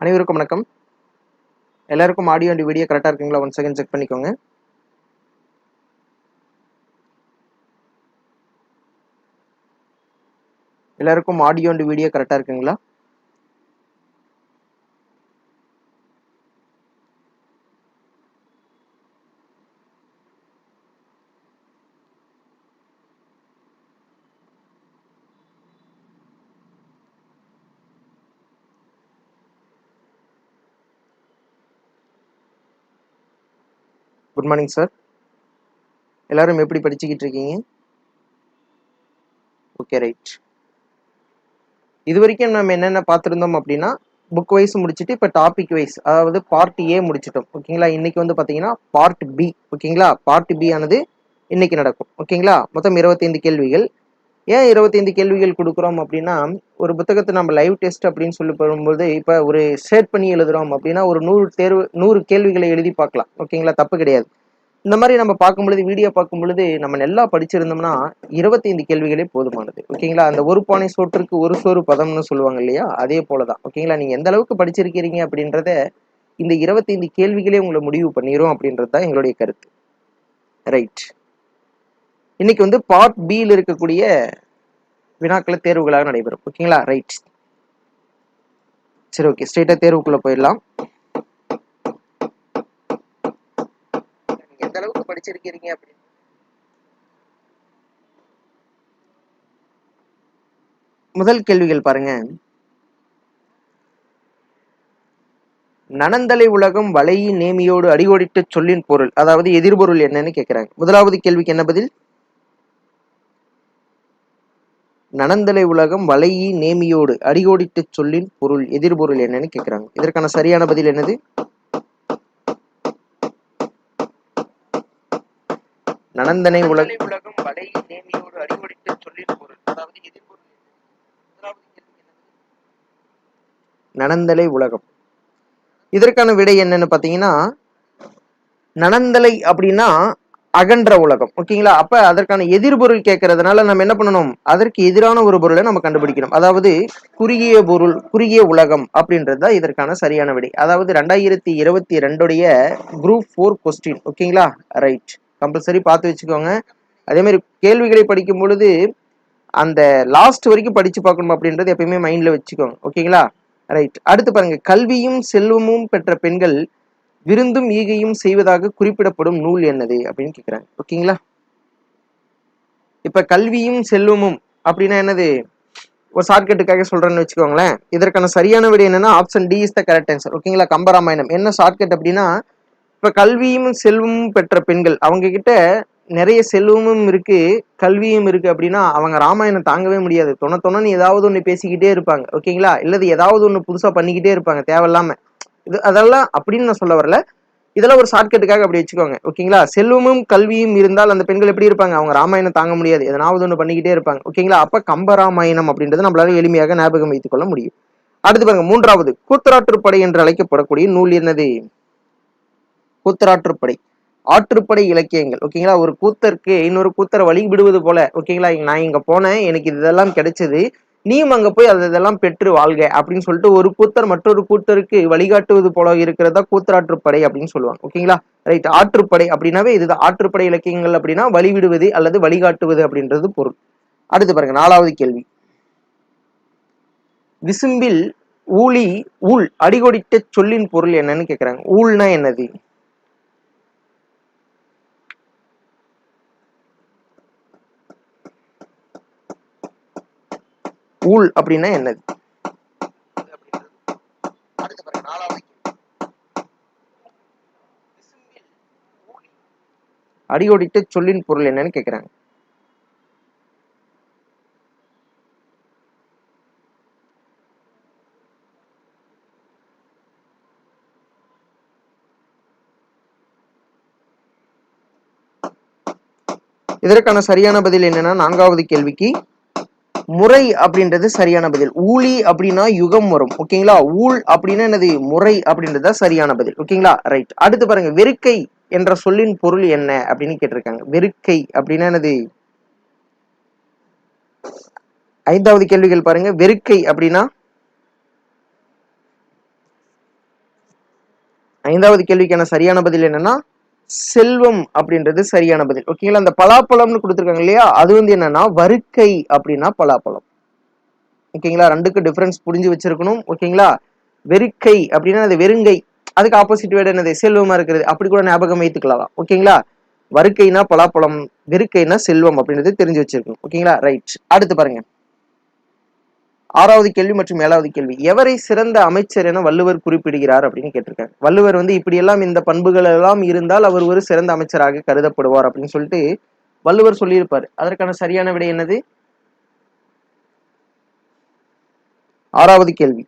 அனைவருக்கும் வணக்கம். எல்லாருக்கும் ஆடியோ அண்ட் வீடியோ கரெக்டாக இருக்குங்களா? ஒன் செகண்ட் செக் பண்ணிக்கோங்க. எல்லாருக்கும் ஆடியோ அண்ட் வீடியோ கரெக்டாக இருக்குங்களா? குட் மார்னிங் சார் எல்லாரும் எப்படி படிச்சுக்கிட்டு இருக்கீங்க ஓகே ரைட் இது வரைக்கும் நம்ம என்னென்ன பார்த்துருந்தோம் அப்படின்னா புக் வைஸ் முடிச்சுட்டு இப்போ டாபிக் வைஸ் அதாவது பார்ட் ஏ முடிச்சிட்டோம். ஓகேங்களா இன்னைக்கு வந்து பார்த்தீங்கன்னா பார்ட் பி ஓகேங்களா பார்ட் பி ஆனது இன்னைக்கு நடக்கும். ஓகேங்களா மொத்தம் இருபத்தைந்து கேள்விகள். ஏன் இருபத்தைந்து கேள்விகள் கொடுக்குறோம் அப்படின்னா ஒரு புத்தகத்தை நம்ம லைவ் டெஸ்ட் அப்படின்னு சொல்லி போகும்போது இப்போ ஒரு ஷேட் பண்ணி எழுதுறோம் அப்படின்னா ஒரு நூறு தேர்வு நூறு கேள்விகளை எழுதி பார்க்கலாம். ஓகேங்களா தப்பு கிடையாது. இந்த மாதிரி நம்ம பார்க்கும் பொழுது வீடியோ பார்க்கும் பொழுது நம்ம நல்லா படிச்சிருந்தோம்னா இருபத்தைந்து கேள்விகளே போதுமானது. ஓகேங்களா? அந்த ஒரு பானை சோற்றுக்கு ஒரு சோறு பதம்னு சொல்லுவாங்க இல்லையா? அதே போலதான். ஓகேங்களா? நீங்க எந்த அளவுக்கு படிச்சிருக்கிறீங்க அப்படின்றத இந்த இருபத்தைந்து கேள்விகளே உங்களை முடிவு பண்ணிரும் அப்படின்றது தான் எங்களுடைய கருத்து. ரைட் இன்னைக்கு வந்து பார்ட் பியில் இருக்கக்கூடிய வினாக்களை தேர்வுகளாக நடைபெறும். ஓகேங்களா? ரைட் சரி ஓகே ஸ்ட்ரெயிட்டாக தேர்வுக்குள்ள போயிடலாம் நீங்க எந்த அளவுக்கு படிச்சிருக்கிறீங்க அப்படின்னு. முதல் கேள்விகள் பாருங்க. நனந்தலை உலகம் வலையி நேமியோடு அடிகோடிட்டு சொல்லின் பொருள். அதாவது எதிர்பொருள் என்னன்னு கேட்கிறாங்க முதலாவது கேள்விக்கு என்ன பதில்? நனந்தலை உலகம் வலையி நேமியோடு அடிகோடிட்டு சொல்லின் பொருள் எதிர்பொருள் என்னன்னு கேட்கிறாங்க இதற்கான சரியான பதில் என்னது? நனந்தனை உலக உலகம் வலையி நேமியோடு அடிகோடிட்டு சொல்லின் பொருள். அதாவது? நனந்தலை உலகம். இதற்கான விடை என்னன்னு பாத்தீங்கன்னா நனந்தலை அப்படின்னா அகன்ற உலகம். ஓகேங்களா? அப்ப அதற்கான எதிர்பொருள் கேட்கறதுனால நம்ம என்ன பண்ணணும்? அதற்கு எதிரான ஒரு பொருளை நம்ம கண்டுபிடிக்கணும். அதாவது குறுகிய பொருள் குறுகிய உலகம் அப்படின்றது தான் இதற்கான சரியான விடை. அதாவது ரெண்டாயிரத்தி இருபத்தி ரெண்டுடைய குரூப் ஃபோர் கொஸ்டின் ஓகேங்களா? ரைட் கம்பல்சரி பார்த்து வச்சுக்கோங்க. அதே மாதிரி கேள்விகளை படிக்கும் பொழுது அந்த லாஸ்ட் வரைக்கும் படித்து பார்க்கணும் அப்படின்றது எப்பயுமே மைண்டில் வச்சுக்கோங்க. ஓகேங்களா ரைட் அடுத்து பாருங்க. கல்வியும் செல்வமும் பெற்ற பெண்கள் விருந்தும் ஈகையும் செய்வதாக குறிப்பிடப்படும் நூல் என்னது அப்படின்னு கேட்குறாங்க ஓகேங்களா இப்போ கல்வியும் செல்வமும் அப்படின்னா என்னது? ஒரு ஷார்ட்கட்டுக்காக சொல்கிறேன்னு வச்சுக்கோங்களேன். இதற்கான சரியான விடை என்னன்னா option D is the correct answer ஓகேங்களா கம்பராமாயணம். என்ன ஷார்ட்கட் அப்படின்னா இப்ப கல்வியும் செல்வமும் பெற்ற பெண்கள். அவங்க கிட்ட நிறைய செல்வமும் இருக்கு கல்வியும் இருக்கு அப்படின்னா அவங்க ராமாயணம் தாங்கவே முடியாது. தொண தொணன்னு ஏதாவது ஒண்ணு பேசிக்கிட்டே இருப்பாங்க. ஓகேங்களா? இல்லது ஏதாவது ஒண்ணு புதுசா பண்ணிக்கிட்டே இருப்பாங்க தேவையில்லாம. இது அதெல்லாம் அப்படின்னு நான் சொல்ல வரல. இதெல்லாம் ஒரு ஷார்ட்கட்டுக்காக அப்படி வச்சுக்கோங்க. ஓகேங்களா? செல்வமும் கல்வியும் இருந்தால் அந்த பெண்கள் எப்படி இருப்பாங்க? அவங்க ராமாயணம் தாங்க முடியாது. எதனாவது ஒன்று பண்ணிக்கிட்டே இருப்பாங்க. ஓகேங்களா? அப்ப கம்பராமாயணம் அப்படின்றது நம்மளால எளிமையாக ஞாபகம் வைத்துக் கொள்ள முடியும். அடுத்து பாருங்க மூன்றாவது. கூத்தராற்றுப்படை என்று அழைக்கப்படக்கூடிய நூல் என்னது? கூத்தராற்றுப்படை. ஆற்றுப்படை இலக்கியங்கள். ஓகேங்களா ஒரு கூத்தருக்கு இன்னொரு கூத்தரை வழி விடுவது போல. ஓகேங்களா நான் இங்க போனேன். எனக்கு இதெல்லாம் கிடைச்சது. நீயும் அங்க போய் அது இதெல்லாம் பெற்று வாழ்க அப்படின்னு சொல்லிட்டு ஒரு கூத்தர் மற்றொரு கூத்தருக்கு வழிகாட்டுவது போல இருக்கிறதா கூத்தராற்றுப்படை அப்படின்னு சொல்லுவாங்க. ஓகேங்களா ரைட் ஆற்றுப்படை அப்படின்னாவே இதுதான். ஆற்றுப்படை இலக்கியங்கள் அப்படின்னா வழிவிடுவது அல்லது வழிகாட்டுவது அப்படின்றது பொருள். அடுத்து பாருங்க நாலாவது கேள்வி. விசும்பில் ஊழி ஊழ் அடிகொடிட்ட சொல்லின் பொருள் என்னன்னு கேக்குறாங்க. ஊழ்னா என்னது? ஊழ் அப்படின்னா என்னது? அடிகோடிட்ட சொல்லின் பொருள் என்னன்னு கேக்குறாங்க. இதற்கான சரியான பதில் என்னன்னா நான்காவது கேள்விக்கு முறை அப்படின்றது சரியான பதில். ஊழி அப்படின்னா யுகம் வரும். ஓகேங்களா? ஊழ் அப்படின்னா என்னது? முறை அப்படின்றது தான் சரியான பதில். ஓகேங்களா? ரைட் அடுத்து பாருங்க வெறுக்கை என்ற சொல்லின் பொருள் என்ன அப்படின்னு கேட்டிருக்காங்க. வெறுக்கை அப்படின்னா என்னது? ஐந்தாவது கேள்விகள் பாருங்க. வெறுக்கை அப்படின்னா? ஐந்தாவது கேள்விக்கான சரியான பதில் என்னன்னா? செல்வம் அப்படின்றது சரியான பதில். ஓகேங்களா அந்த பலாப்பழம்னு கொடுத்துருக்காங்க இல்லையா? அது வந்து என்னன்னா வருக்கை அப்படின்னா பலாப்பழம். ஓகேங்களா ரெண்டுக்கு டிஃபரன்ஸ் புரிஞ்சு வச்சிருக்கணும். ஓகேங்களா வெறுக்கை அப்படின்னா அது வெறுங்கை. அதுக்கு ஆப்போசிட் வேர்டு என்னது? செல்வமா இருக்கிறது. அப்படி கூட ஞாபகம் வைத்துக்கலாம் ஓகேங்களா வருக்கைனா பலாப்பழம் வெறுக்கைனா செல்வம் அப்படின்றது தெரிஞ்சு வச்சிருக்கணும். ஓகேங்களா ரைட் அடுத்து பாருங்க. ஆறாவது கேள்வி மற்றும் ஏழாவது கேள்வி. எவரை சிறந்த அமைச்சர் என வள்ளுவர் குறிப்பிடுகிறார் அப்படின்னு கேட்டிருக்காங்க வள்ளுவர் வந்து இப்படியெல்லாம் இந்த பண்புகள் எல்லாம் இருந்தால் அவர் ஒரு சிறந்த அமைச்சராக கருதப்படுவார் அப்படின்னு சொல்லிட்டு வள்ளுவர் சொல்லியிருப்பார். அதற்கான சரியான விடை என்னது? ஆறாவது கேள்வி.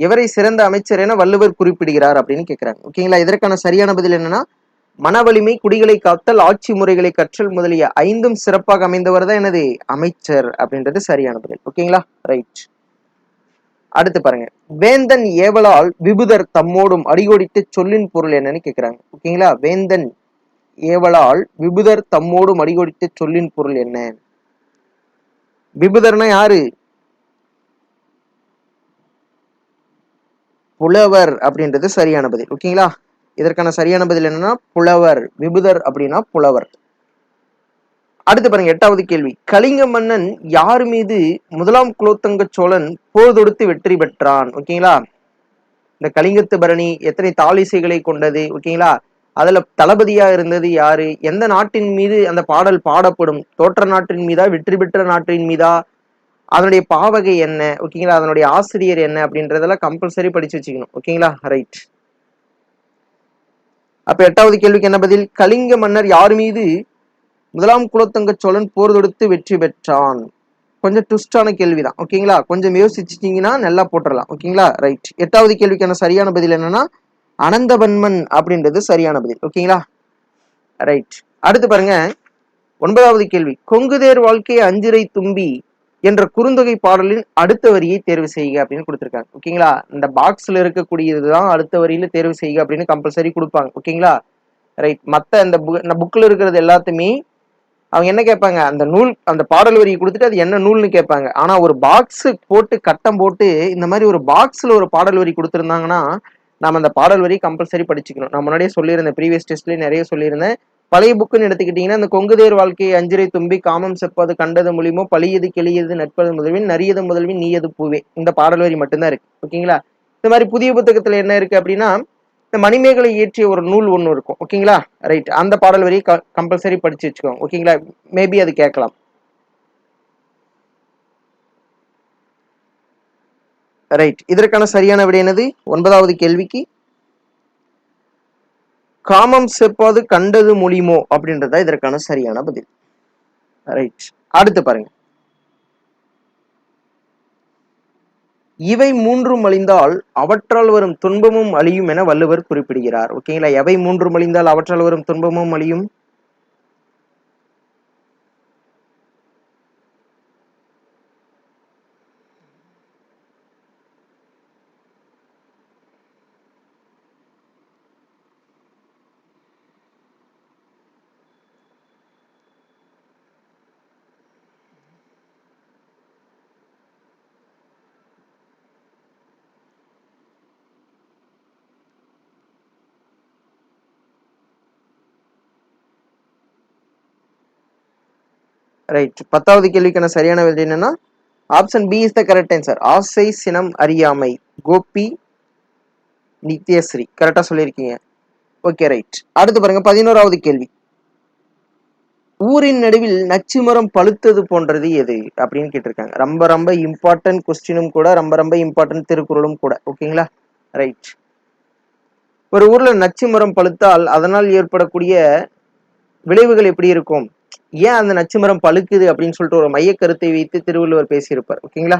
எவரை சிறந்த அமைச்சர் என வள்ளுவர் குறிப்பிடுகிறார் அப்படின்னு கேட்கிறாங்க ஓகேங்களா இதற்கான சரியான பதில் என்னன்னா மனவலிமை குடிகளை காத்தல் ஆட்சி முறைகளை கற்றல் முதலிய ஐந்தும் சிறப்பாக அமைந்தவர் தான் எனது அமைச்சர் அப்படின்றது சரியான பதில். ஓகேங்களா ரைட் அடுத்து பாருங்க. வேந்தன் ஏவலால் விபுதர் தம்மோடும் அடிகோடிட்டு சொல்லின் பொருள் என்னன்னு கேட்கிறாங்க ஓகேங்களா வேந்தன் ஏவலால் விபுதர் தம்மோடும் அடிகோடிட்டு சொல்லின் பொருள் என்ன? விபுதர்னா யாரு? புலவர் அப்படின்றது சரியான பதில். ஓகேங்களா? இதற்கான சரியான பதில் என்னன்னா புலவர். விபுதர் அப்படின்னா புலவர். அடுத்து பாருங்க எட்டாவது கேள்வி. கலிங்க மன்னன் யார் மீது முதலாம் குலோத்தங்க சோழன் போர் தொடுத்து வெற்றி பெற்றான்? ஓகேங்களா? இந்த கலிங்கத்து பரணி எத்தனை தாலிசைகளை கொண்டது? ஓகேங்களா? அதுல தளபதியா இருந்தது யாரு? எந்த நாட்டின் மீது அந்த பாடல் பாடப்படும்? தோற்ற நாட்டின் மீதா? வெற்றி பெற்ற நாட்டின் மீதா? அதனுடைய பாவகை என்ன? ஓகேங்களா? அதனுடைய ஆசிரியர் என்ன? அப்படின்றதெல்லாம் கம்பல்சரி படிச்சு வச்சுக்கணும். ஓகேங்களா? ரைட் அப்ப எட்டாவது கேள்விக்கு என்ன பதில்? கலிங்க மன்னர் யார் மீது முதலாம் குலத்தங்க சோழன் போர் தொடுத்து வெற்றி பெற்றான்? கொஞ்சம் ட்விஸ்டான கேள்விதான். ஓகேங்களா? கொஞ்சம் யோசிச்சிட்டிங்கன்னா நல்லா போட்டுடலாம் ஓகேங்களா? ரைட் எட்டாவது கேள்விக்கான சரியான பதில் என்னன்னா அனந்தவன்மன் அப்படின்றது சரியான பதில். ஓகேங்களா? ரைட் அடுத்து பாருங்க. ஒன்பதாவது கேள்வி. கொங்குதேர் வாழ்க்கையை அஞ்சிரை தும்பி என்ற குறுந்தொகை பாடலின் அடுத்த வரியை தேர்வு செய்க அப்படின்னு கொடுத்துருக்காங்க. ஓகேங்களா? இந்த பாக்ஸ்ல இருக்கக்கூடியதுதான் அடுத்த வரியில தேர்வு செய்க அப்படின்னு கம்பல்சரி கொடுப்பாங்க. ஓகேங்களா? ரைட் மற்ற இந்த இந்த புக்கில் இருக்கிறது எல்லாத்தையுமே அவங்க என்ன கேட்பாங்க? அந்த நூல் அந்த பாடல் வரியை கொடுத்துட்டு அது என்ன நூல்னு கேட்பாங்க. ஆனா ஒரு பாக்ஸ் போட்டு கட்டம் போட்டு இந்த மாதிரி ஒரு பாக்ஸ்ல ஒரு பாடல் வரி கொடுத்துருந்தாங்கன்னா நம்ம அந்த பாடல் வரி கம்பல்சரி படிச்சுக்கணும். நான் முன்னாடியே சொல்லியிருந்தேன் ப்ரீவியஸ் டெஸ்ட்லேயே நிறைய சொல்லியிருந்தேன். பழைய புக்குன்னு எடுத்துக்கிட்டீங்கன்னா இந்த கொங்குதேர் வாழ்க்கையை அஞ்சிரை தும்பி காமம் செப்பது கண்டது மூலியமோ பழியது கிளியது நட்பது முதல்வின் நரியது முதல்வின் நீயது பூவே. இந்த பாடல் வரி மட்டும்தான் இருக்கு. ஓகேங்களா? இந்த மாதிரி புதிய புத்தகத்துல என்ன இருக்கு அப்படின்னா இந்த மணிமேகலை இயற்றிய ஒரு நூல் ஒன்று இருக்கும். ஓகேங்களா? ரைட் அந்த பாடல் வரியை கம்பல்சரி படிச்சு வச்சுக்கோங்க. ஓகேங்களா? மேபி அது கேட்கலாம். ரைட் இதற்கான சரியான விடை என்னது? ஒன்பதாவது கேள்விக்கு காமம் செப்பாது கண்டது மொழிமோ அப்படின்றதா இதற்கான சரியான பதில். ரைட் அடுத்து பாருங்க. இவை மூன்றும் அழிந்தால் அவற்றால் வரும் துன்பமும் அழியும் என வள்ளுவர் குறிப்பிடுகிறார். ஓகேங்களா எவை மூன்றும் அழிந்தால் அவற்றால் வரும் துன்பமும் அழியும்? ரைட் பத்தாவது கேள்விக்கான சரியான விடை என்னன்னா option B is the correct answer ஆசை சினம் அறியாமை. கோபி நித்யஸ்ரீ. கரெக்டா சொல்லியிருக்கீங்க. ஓகே ரைட் அடுத்து பாருங்க பதினோராவது கேள்வி. ஊரின் நடுவில் நச்சு மரம் பழுத்தது போன்றது எது? அப்படின்னு கேட்டிருக்காங்க. ரொம்ப ரொம்ப இம்பார்ட்டன்ட் கொஸ்டினும் கூட ரொம்ப ரொம்ப இம்பார்ட்டன்ட் திருக்குறளும் கூட. ஓகேங்களா ரைட் ஒரு ஊர்ல நச்சு மரம் பழுத்தால் அதனால் ஏற்படக்கூடிய விளைவுகள் எப்படி இருக்கும்? ஏன் அந்த நச்சு மரம் பழுக்குது அப்படின்னு சொல்லிட்டு ஒரு மைய கருத்தை வைத்து திருவள்ளுவர் பேசியிருப்பார் ஓகேங்களா?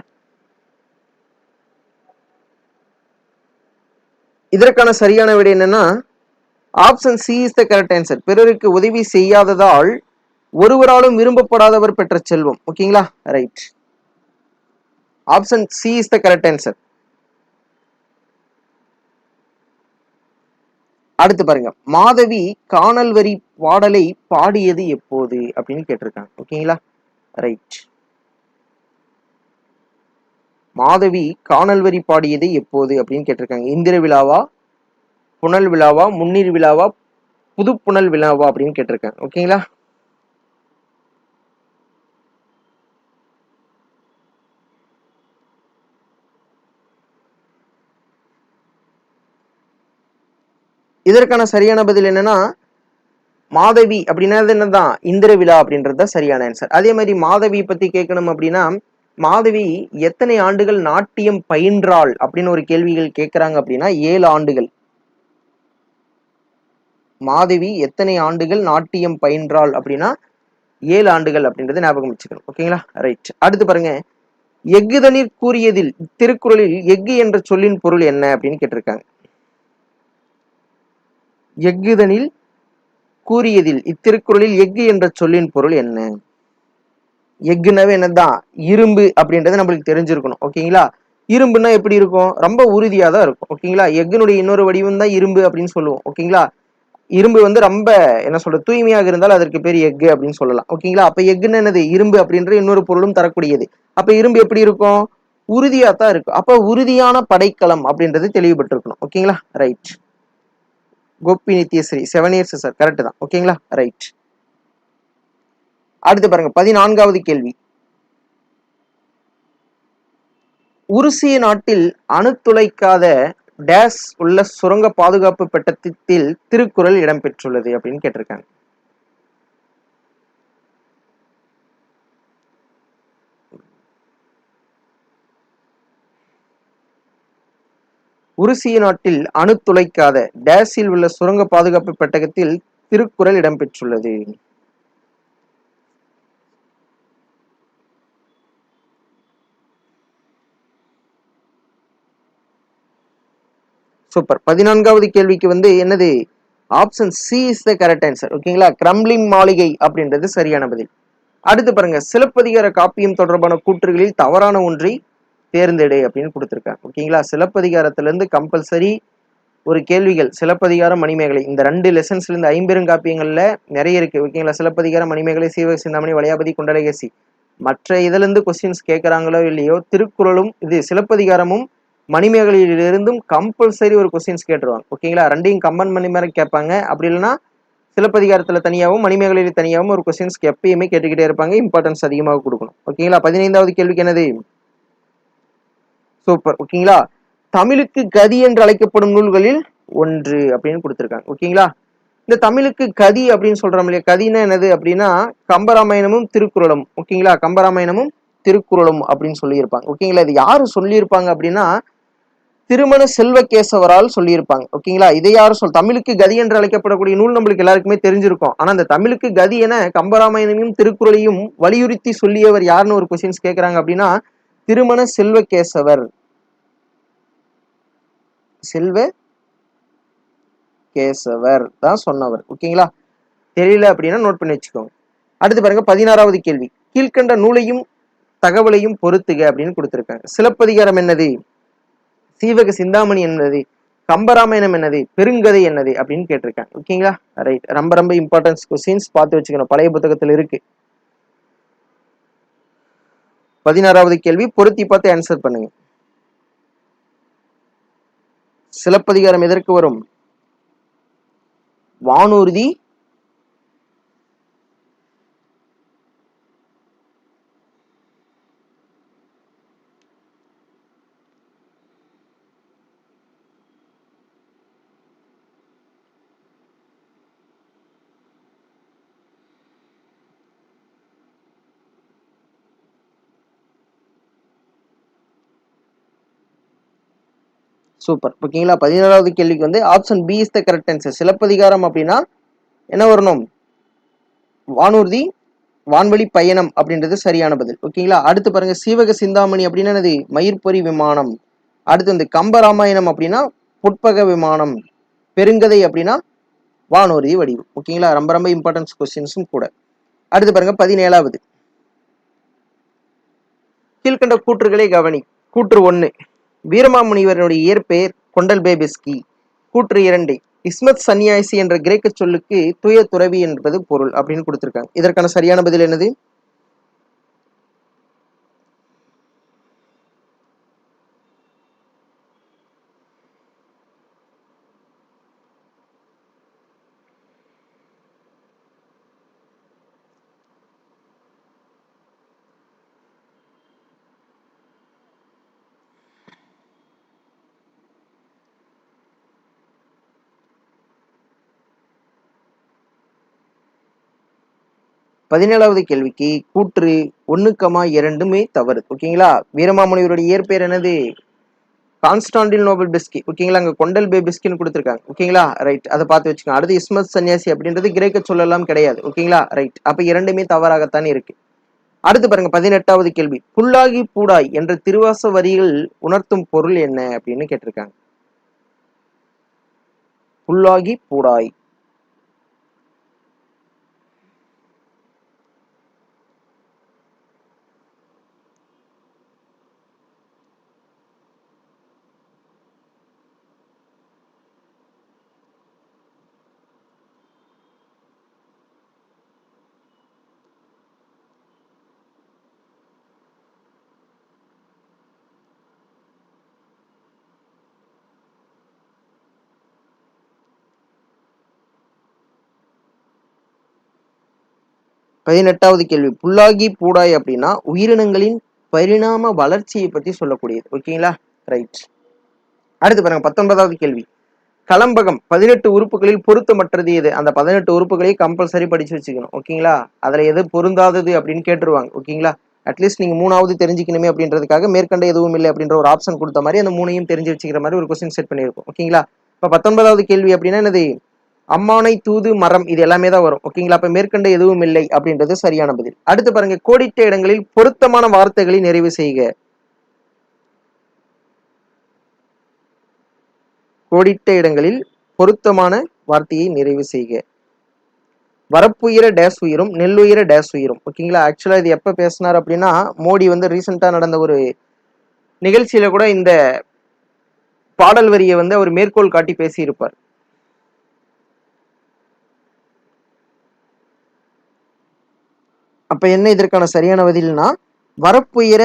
இதற்கான சரியான விடை என்னன்னா option C is the correct answer பிறருக்கு உதவி செய்யாததால் ஒருவராலும் விரும்பப்படாதவர் பெற்ற செல்வம் ஓகேங்களா? Right option C is the correct answer அடுத்து பாருங்க. மாதவி காணல் வரி பாடலை பாடியது எப்போது? அப்படின்னு கேட்டிருக்காங்க. ஓகேங்களா ரைட் மாதவி காணல் வரி பாடியது எப்போது? அப்படின்னு கேட்டிருக்காங்க. இந்திர விழாவா? புனல் விழாவா? முன்னீர் விழாவா? புது புனல் விழாவா? அப்படின்னு கேட்டிருக்காங்க. ஓகேங்களா இதற்கான சரியான பதில் என்னன்னா மாதவி அப்படின்னா என்னதான் இந்திர விழா அப்படின்றது தான் சரியான ஆன்சர் அதே மாதிரி மாதவி பத்தி கேட்கணும் அப்படின்னா மாதவி எத்தனை ஆண்டுகள் நாட்டியம் பயின்றாள் அப்படின்னு ஒரு கேள்விகள் கேட்கிறாங்க அப்படின்னா ஏழு ஆண்டுகள். மாதவி எத்தனை ஆண்டுகள் நாட்டியம் பயின்றாள் அப்படின்னா ஏழு ஆண்டுகள் அப்படின்றத ஞாபகம் வச்சுக்கணும். ஓகேங்களா? ரைட் அடுத்து பாருங்க. எஃகுதனில் கூறியதில் திருக்குறளில் எஃகு என்ற சொல்லின் பொருள் என்ன அப்படின்னு கேட்டிருக்காங்க. எஃகுதனில் கூறியதில் இத்திருக்குறளில் எஃகு என்ற சொல்லின் பொருள் என்ன? எஃகுனாவே என்னதான் இரும்பு அப்படின்றது நம்மளுக்கு தெரிஞ்சிருக்கணும். ஓகேங்களா? இரும்புனா எப்படி இருக்கும்? ரொம்ப உறுதியாக தான் இருக்கும். ஓகேங்களா? எஃகுனுடைய இன்னொரு வடிவம் தான் இரும்பு அப்படின்னு சொல்லுவோம். ஓகேங்களா? இரும்பு வந்து ரொம்ப என்ன சொல்ற தூய்மையாக இருந்தால் அதற்கு பேர் எஃகு அப்படின்னு சொல்லலாம். ஓகேங்களா? அப்ப எஃகுன்னு என்னது? இரும்பு அப்படின்ற இன்னொரு பொருளும் தரக்கூடியது. அப்ப இரும்பு எப்படி இருக்கும்? உறுதியாக தான் இருக்கும். அப்ப உறுதியான படைக்கலம் அப்படின்றது தெளிவுபட்டிருக்கணும். ஓகேங்களா? Right. Gopi Nithyasri seven years sir correct தான். ஓகேங்களா ரைட் அடுத்து பாருங்க பதினான்காவது கேள்வி. உருசிய நாட்டில் அணுத்துளைக்காத டேஸ் உள்ள சுரங்க பாதுகாப்பு பெட்டத்தில் திருக்குறள் இடம்பெற்றுள்ளது அப்படின்னு கேட்டிருக்காங்க. உருசிய நாட்டில் அணு துளைக்காத டேஸில் உள்ள சுரங்க பாதுகாப்பு பெட்டகத்தில் திருக்குறள் இடம்பெற்றுள்ளது. சூப்பர் பதினான்காவது கேள்விக்கு வந்து என்னது? Option C is the correct answer ஓகேங்களா கிரம்லிங் மாளிகை அப்படின்றது சரியான பதில். அடுத்து பாருங்க. சிலப்பதிகார காப்பியம் தொடர்பான கூற்றுகளில் தவறான ஒன்றை தேர்ந்தெடு அப்படின்னு கொடுத்துருக்காங்க. ஓகேங்களா? சிலப்பதிகாரத்துல இருந்து கம்பல்சரி ஒரு கேள்விகள் சிலப்பதிகாரம் மணிமேகலை. இந்த ரெண்டு லெசன்ஸ்ல இருந்து ஐம்பெருங்காப்பியங்கள்ல நிறைய இருக்கு. ஓகேங்களா? சிலப்பதிகாரம் மணிமேகலை சீவக சிந்தாமணி வளையாபதி குண்டலகேசி. மற்ற இதுல இருந்து கொஸ்டின்ஸ் கேட்கறாங்களோ இல்லையோ திருக்குறளும் இது சிலப்பதிகாரமும் மணிமேகலையிலிருந்தும் கம்பல்சரி ஒரு கொஸ்டின்ஸ் கேட்டுருவாங்க. ஓகேங்களா? ரெண்டையும் கம்பன் பண்ணி மாதிரி கேட்பாங்க. அப்படி இல்லைன்னா சிலப்பதிகாரத்தில் தனியாகவும் மணிமேகலையில் தனியாகவும் ஒரு கொஸ்டின்ஸ் எப்பயுமே கேட்டுக்கிட்டே இருப்பாங்க. இம்பார்ட்டன்ஸ் அதிகமாக கொடுக்கணும். ஓகேங்களா? பதினைந்தாவது கேள்விக்கு என்னது? சூப்பர். ஓகேங்களா? தமிழுக்கு கதி என்று அழைக்கப்படும் நூல்களில் ஒன்று அப்படின்னு கொடுத்துருக்காங்க. ஓகேங்களா? இந்த தமிழுக்கு கதி அப்படின்னு சொல்றோம் இல்லையா? கதினா என்னது அப்படின்னா கம்பராமாயணமும் திருக்குறளும். ஓகேங்களா? கம்பராமாயணமும் திருக்குறளும் அப்படின்னு சொல்லியிருப்பாங்க. ஓகேங்களா? இது யாரு சொல்லியிருப்பாங்க அப்படின்னா திருமண செல்வகேசவரால் சொல்லியிருப்பாங்க. ஓகேங்களா? இதை யாரும் சொல் தமிழுக்கு கதி என்று அழைக்கப்படக்கூடிய நூல் நம்மளுக்கு எல்லாருக்குமே தெரிஞ்சிருக்கும். ஆனா அந்த தமிழுக்கு கதி என கம்பராமாயணமும் திருக்குறளையும் வலியுறுத்தி சொல்லியவர் யாருன்னு ஒரு கொஸ்டின்ஸ் கேட்குறாங்க அப்படின்னா திருமண செல்வகேசவர். செல்வ கேசவர் தான் சொன்னவர். ஓகேங்களா? தெரியல அப்படின்னா நோட் பண்ணி வச்சுக்கோங்க. அடுத்து பாருங்க பதினாறாவது கேள்வி. கீழ்கண்ட நூலையும் தகவலையும் பொறுத்துக அப்படின்னு கொடுத்துருக்காங்க. சிலப்பதிகாரம் என்னது? சீவக சிந்தாமணி என்னது? கம்பராமாயணம் என்னது? பெருங்கதை என்னது? அப்படின்னு கேட்டிருக்காங்க. ஓகேங்களா? ரைட் ரொம்ப ரொம்ப இம்பார்ட்டன்ஸ் கொஸ்டின்ஸ் பார்த்து வச்சுக்கணும். பழைய புத்தகத்தில் இருக்கு. பதினாறாவது கேள்வி பொருத்தி பார்த்து ஆன்சர் பண்ணுங்க. சிலப்பதிகாரம் எதற்கு வரும்? வானூர்தி சூப்பர். ஓகேங்களா? பதினேழாவது கேள்விக்கு வந்து option B is the correct answer Silappathikaram அப்படின்னா என்ன வரணும்? வானூர்தி வான்வழி பயணம் அப்படின்றது சரியான பதில். ஓகேங்களா? அடுத்து பாருங்க சீவக சிந்தாமணி அப்படின்னா என்னது? மயிர்பொறி விமானம். அடுத்து வந்து கம்பராமாயணம் அப்படின்னா புட்பக விமானம். பெருங்கதை அப்படின்னா வானூர்தி வடிவு ஓகேங்களா? ரொம்ப ரொம்ப இம்பார்ட்டன்ஸ் கொஸ்டின்ஸும் கூட. அடுத்து பாருங்க பதினேழாவது. கீழ்கண்ட கூற்றுகளை கவனி. கூற்று ஒன்று வீரமாமுனிவரனுடைய இயற்பெயர் கொண்டல் பேபிஸ்கி. கூற்று இரண்டு. இஸ்மத் சன்னியாசி என்ற கிரேக்க சொல்லுக்கு துய துறவி என்பது பொருள் அப்படின்னு கொடுத்திருக்காங்க. இதற்கான சரியான பதில் என்னது? பதினேழாவது கேள்விக்கு கூற்று ஒன்றுக்கமா இரண்டுமே தவறு. ஓகேங்களா? வீரமாமுனிவருடைய இயற்பெயர் என்னது? கான்ஸ்டாண்டில் நோபல் பிஸ்கி. ஓகேங்களா? அங்க கொண்டல் பே பிஸ்கின்னு கொடுத்துருக்காங்க. ஓகேங்களா? ரைட் அதை பார்த்து வச்சுக்கோங்க. அடுத்து இஸ்மத் சன்னியாசி அப்படின்றது கிரேக்க சொல்லலாம் கிடையாது. ஓகேங்களா? ரைட் அப்ப இரண்டுமே தவறாகத்தான் இருக்கு. அடுத்து பாருங்க பதினெட்டாவது கேள்வி. புல்லாகி பூடாய் என்ற திருவாச வரிகள் உணர்த்தும் பொருள் என்ன அப்படின்னு கேட்டிருக்காங்க. புல்லாகி பூடாய். பதினெட்டாவது கேள்வி. புல்லாகி பூடாய் அப்படின்னா உயிரினங்களின் பரிணாம வளர்ச்சியை பற்றி சொல்லக்கூடியது. ஓகேங்களா? ரைட் அடுத்து பாருங்க பத்தொன்பதாவது கேள்வி. கலம்பகம் பதினெட்டு உறுப்புகளில் பொருத்தமற்றது எது? அந்த பதினெட்டு உறுப்புகளையும் கம்பல்சரி படிச்சு வச்சுக்கணும். ஓகேங்களா? அதுல எது பொருந்தாதது அப்படின்னு கேட்டுருவாங்க. ஓகேங்களா? அட்லீஸ்ட் நீங்க மூணாவது தெரிஞ்சுக்கணுமே அப்படின்றதுக்காக மேற்கண்ட எதுவும் இல்லை அப்படின்ற ஒரு ஆப்ஷன் கொடுத்த மாதிரி அந்த மூணையும் தெரிஞ்சு வச்சுக்கிற மாதிரி ஒரு கொஸ்டின் செட் பண்ணியிருக்கோம். ஓகேங்களா? இப்போ பத்தொன்பதாவது கேள்வி அப்படின்னா என்னது? அம்மானை தூது மரம் இது எல்லாமே தான் வரும். ஓகேங்களா அப்ப மேற்கண்ட எதுவும் இல்லை அப்படின்றது சரியான பதில். அடுத்து பாருங்க கோடிட்ட இடங்களில் பொருத்தமான வார்த்தைகளை நிறைவு செய்க. கோடிட்ட இடங்களில் பொருத்தமான வார்த்தையை நிறைவு செய்க. வரப்புயிர டேஸ் உயிரும் நெல்லுயிர டேஸ் உயிரும். ஓகேங்களா ஆக்சுவலா இது எப்ப பேசினார் அப்படின்னா மோடி வந்து ரீசெண்டா நடந்த ஒரு நிகழ்ச்சியில கூட இந்த பாடல் வரியை வந்து அவர் மேற்கோள் காட்டி பேசியிருப்பார். அப்ப என்ன இதற்கான சரியான பதில்னா வரப்புயிர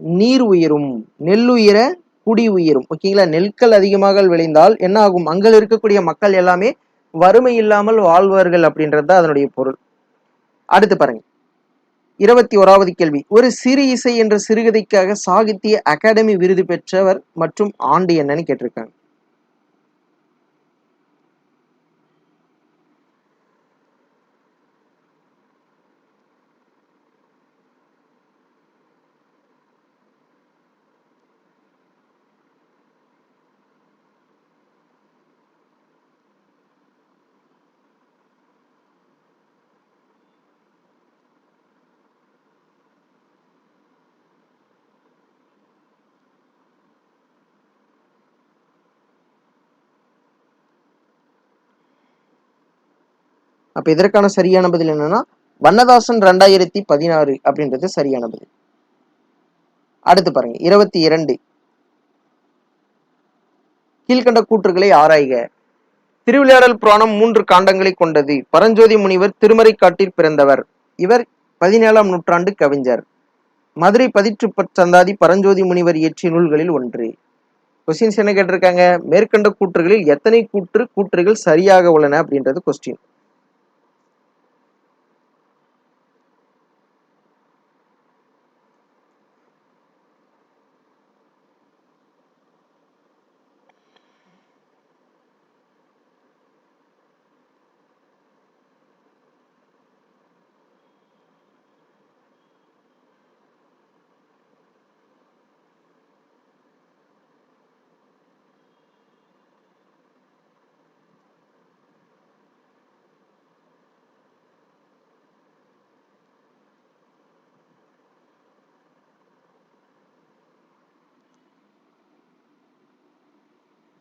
நீர் உயிரும் நெல்லுயிர குடி உயிரும். ஓகேங்களா? நெற்கள் அதிகமாக விளைந்தால் என்ன ஆகும்? அங்கே இருக்கக்கூடிய மக்கள் எல்லாமே வறுமை இல்லாமல் வாழ்வார்கள் அப்படின்றது தான் அதனுடைய பொருள். அடுத்து பாருங்க. இருபத்தி ஓராவது கேள்வி. ஒரு சிறு இசை என்ற சிறுகதைக்காக சாகித்ய அகாடமி விருது பெற்றவர் மற்றும் ஆண்டு என்னன்னு கேட்டிருக்காங்க. அப்ப இதற்கான சரியான பதில் என்னன்னா வண்ணதாசன் ரெண்டாயிரத்தி பதினாறு அப்படின்றது சரியான பதில். அடுத்து பாருங்க இருபத்தி இரண்டு. கீழ்கண்ட கூற்றுகளை ஆராய்க. திருவிளையாடல் புராணம் மூன்று காண்டங்களை கொண்டது. பரஞ்சோதி முனிவர் திருமறைக்காட்டில் பிறந்தவர். இவர் பதினேழாம் நூற்றாண்டு கவிஞர். மதுரை பதிற்று சந்தாதி பரஞ்சோதி முனிவர் இயற்றிய நூல்களில் ஒன்று. கொஸ்டின்ஸ் என்ன கேட்டிருக்காங்க? மேற்கண்ட கூற்றுகளில் எத்தனை கூற்று கூற்றுகள் சரியாக உள்ளன அப்படின்றது கொஸ்டின்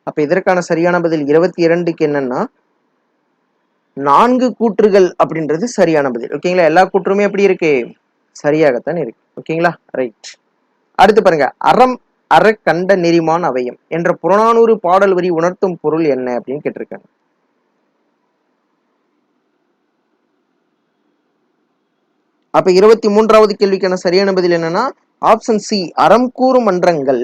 அப்ப இதற்கான சரியான பதில் இருபத்தி இரண்டுக்கு என்னன்னா நான்கு கூற்றுகள் அப்படின்றது சரியான பதில். ஓகேங்களா எல்லா கூற்றுமே எப்படி இருக்கு? சரியாகத்தான் இருக்கு. ஓகேங்களா ரைட் அடுத்து பாருங்க. அறம் அற கண்ட நெறிமான் அவயம் என்ற புறநானூறு பாடல் வரி உணர்த்தும் பொருள் என்ன அப்படின்னு கேட்டிருக்காங்க. அப்ப இருபத்தி மூன்றாவது கேள்விக்கான சரியான பதில் என்னன்னா ஆப்ஷன் சி அறம் கூறும் மன்றங்கள்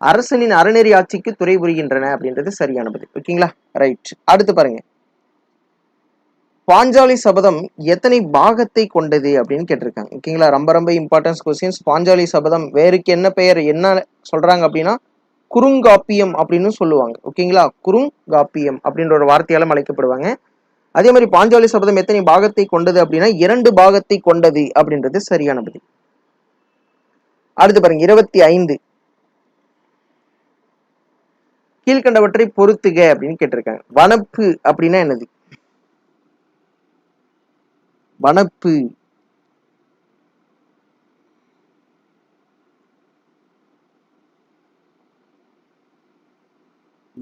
அரசனின் அறநெறி ஆட்சிக்கு துறை புரிகின்றன அப்படின்றது சரியான பதில். ஓகேங்களா? ரைட் அடுத்து பாருங்க. பாஞ்சாலி சபதம் எத்தனை பாகத்தை கொண்டது அப்படின்னு கேட்டிருக்காங்க. ஓகேங்களா? ரொம்ப ரொம்ப இம்பார்ட்டன்ஸ் கொஸ்டின்ஸ் பாஞ்சாலி சபதம் வேறுக்கு என்ன பெயர் என்ன சொல்றாங்க அப்படின்னா குறுங்காப்பியம் அப்படின்னு சொல்லுவாங்க. ஓகேங்களா? குறுங்காப்பியம் அப்படின்ற ஒரு வார்த்தையால அழைக்கப்படுவாங்க. அதே மாதிரி பாஞ்சாலி சபதம் எத்தனை பாகத்தை கொண்டது அப்படின்னா இரண்டு பாகத்தை கொண்டது அப்படின்றது சரியான பதில். அடுத்து பாருங்க. இருபத்தி ஐந்து. கீழ்கண்டவற்றை பொறுத்துக அப்படின்னு கேட்டிருக்காங்க. வனப்பு அப்படின்னா என்னது? வனப்பு.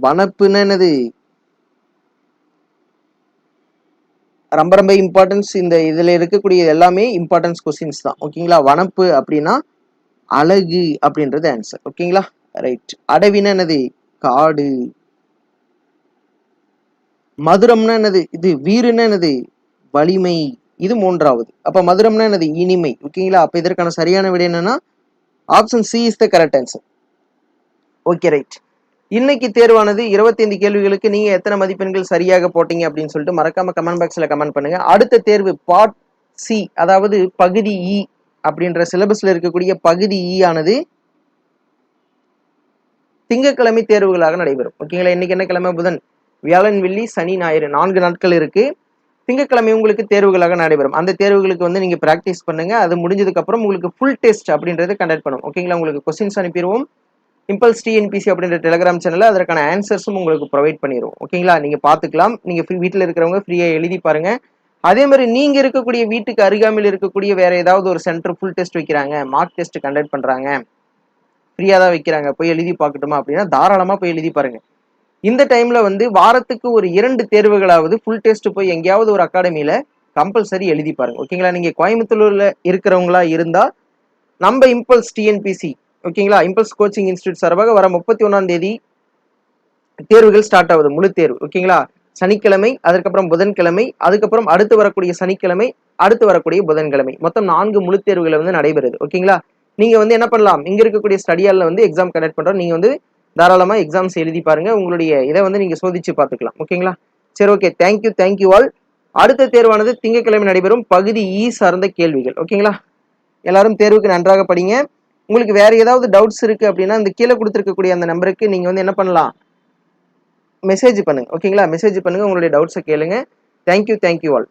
வனப்புன்னு என்னது? ரொம்ப ரொம்ப இம்பார்ட்டன்ஸ் இந்த இதுல இருக்கக்கூடிய எல்லாமே இம்பார்ட்டன்ஸ் கொஸ்டின்ஸ் தான். ஓகேங்களா வனப்பு அப்படின்னா அழகு அப்படின்றது ஆன்சர் ஓகேங்களா ரைட் அடவினா என்னது? காடு. மதுரம்னா என்னது? இது வீறுனா என்னது? வலிமை. இது மூன்றாவது. அப்ப மதுரம்னா என்னது? இனிமை. ஓகேங்களா? அப்ப இதற்கான சரியான விடை என்னன்னா option C is the correct answer okay right இன்னைக்கு தேர்வானது 25 கேள்விகளுக்கு நீங்க எத்தனை மதிப்பெண்கள் சரியாக போட்டீங்க அப்படின்னு சொல்லிட்டு மறக்காம கமெண்ட் பாக்ஸ்ல கமெண்ட் பண்ணுங்க. அடுத்த தேர்வு பார்ட் சி அதாவது பகுதி இ அப்படின்ற சிலபஸ்ல இருக்கக்கூடிய பகுதி இ ஆனது திங்கட்கிழமை தேர்வுகளாக நடைபெறும். ஓகேங்களா இன்னைக்கு என்ன கிழமை? புதன். வியாழன் வெள்ளி சனி ஞாயிறு. நான்கு நாட்கள் இருக்கு. திங்கட்கிழமை உங்களுக்கு தேர்வுகளாக நடைபெறும். அந்த தேர்வுகளுக்கு வந்து நீங்க பிராக்டிஸ் பண்ணுங்க. அது முடிஞ்சதுக்கு அப்புறம் உங்களுக்கு ஃபுல் டெஸ்ட் அப்படின்றது கண்டக்ட் பண்ணும். ஓகேங்களா உங்களுக்கு கொஸ்டின்ஸ் அனுப்பிடுவோம் இம்பல்ஸ் டிஎன்பிசி அப்படின்ற டெலிகிராம் சேனல்ல அதற்கான ஆன்சர்ஸும் உங்களுக்கு ப்ரொவைட் பண்ணிடுவோம் ஓகேங்களா நீங்க பாத்துக்கலாம் நீங்க ஃப்ரீ வீட்டில் இருக்கிறவங்க ஃப்ரீயா எழுதி பாருங்க. அதே மாதிரி நீங்க இருக்கக்கூடிய வீட்டுக்கு அருகாமையில் இருக்கக்கூடிய வேற ஏதாவது ஒரு சென்டர் ஃபுல் டெஸ்ட் வைக்கிறாங்க. மார்க் டெஸ்ட் கண்டக்ட் பண்றாங்க. ஃப்ரீயாக தான் வைக்கிறாங்க. போய் எழுதி பார்க்கட்டுமா அப்படின்னா தாராளமாக போய் எழுதி பாருங்க. இந்த டைம்ல வந்து வாரத்துக்கு ஒரு இரண்டு தேர்வுகளாவது ஃபுல் டெஸ்ட் போய் எங்கேயாவது ஒரு அகாடமியில கம்பல்சரி எழுதி பாருங்க. ஓகேங்களா நீங்க கோயம்புத்தூர்ல இருக்கிறவங்களா இருந்தா நம்ம இம்பல்ஸ் டிஎன்பிசி ஓகேங்களா இம்பல்ஸ் கோச்சிங் இன்ஸ்டியூட் சார்பாக வர முப்பத்தி ஒன்னாம் தேதி தேர்வுகள் ஸ்டார்ட் ஆகுது. முழு தேர்வு ஓகேங்களா சனிக்கிழமை அதுக்கப்புறம் புதன்கிழமை அதுக்கப்புறம் அடுத்து வரக்கூடிய சனிக்கிழமை அடுத்து வரக்கூடிய புதன்கிழமை. மொத்தம் நான்கு முழு தேர்வுகள் வந்து நடைபெறுது ஓகேங்களா நீங்கள் வந்து என்ன பண்ணலாம்? இங்கே இருக்கக்கூடிய ஸ்டடியால வந்து எக்ஸாம் கண்டக்ட் பண்ணுறோம் நீங்கள் வந்து தாராளமாக எக்ஸாம்ஸ் எழுதி பாருங்கள் உங்களுடைய இதை வந்து நீங்கள் சோதிச்சு பார்த்துக்கலாம். ஓகேங்களா சரி ஓகே தேங்க்யூ தேங்க்யூ ஆல் அடுத்த தேர்வானது திங்கட்கிழமை நடைபெறும் பகுதி இ சார்ந்த கேள்விகள். ஓகேங்களா எல்லாரும் தேர்வுக்கு நன்றாக படிங்க. உங்களுக்கு வேற ஏதாவது டவுட்ஸ் இருக்குது அப்படின்னா இந்த கீழே கொடுத்துருக்கக்கூடிய அந்த நம்பருக்கு நீங்கள் வந்து என்ன பண்ணலாம்? மெசேஜ் பண்ணுங்கள் ஓகேங்களா மெசேஜ் பண்ணுங்கள் உங்களுடைய டவுட்ஸை கேளுங்க. Thank you thank you all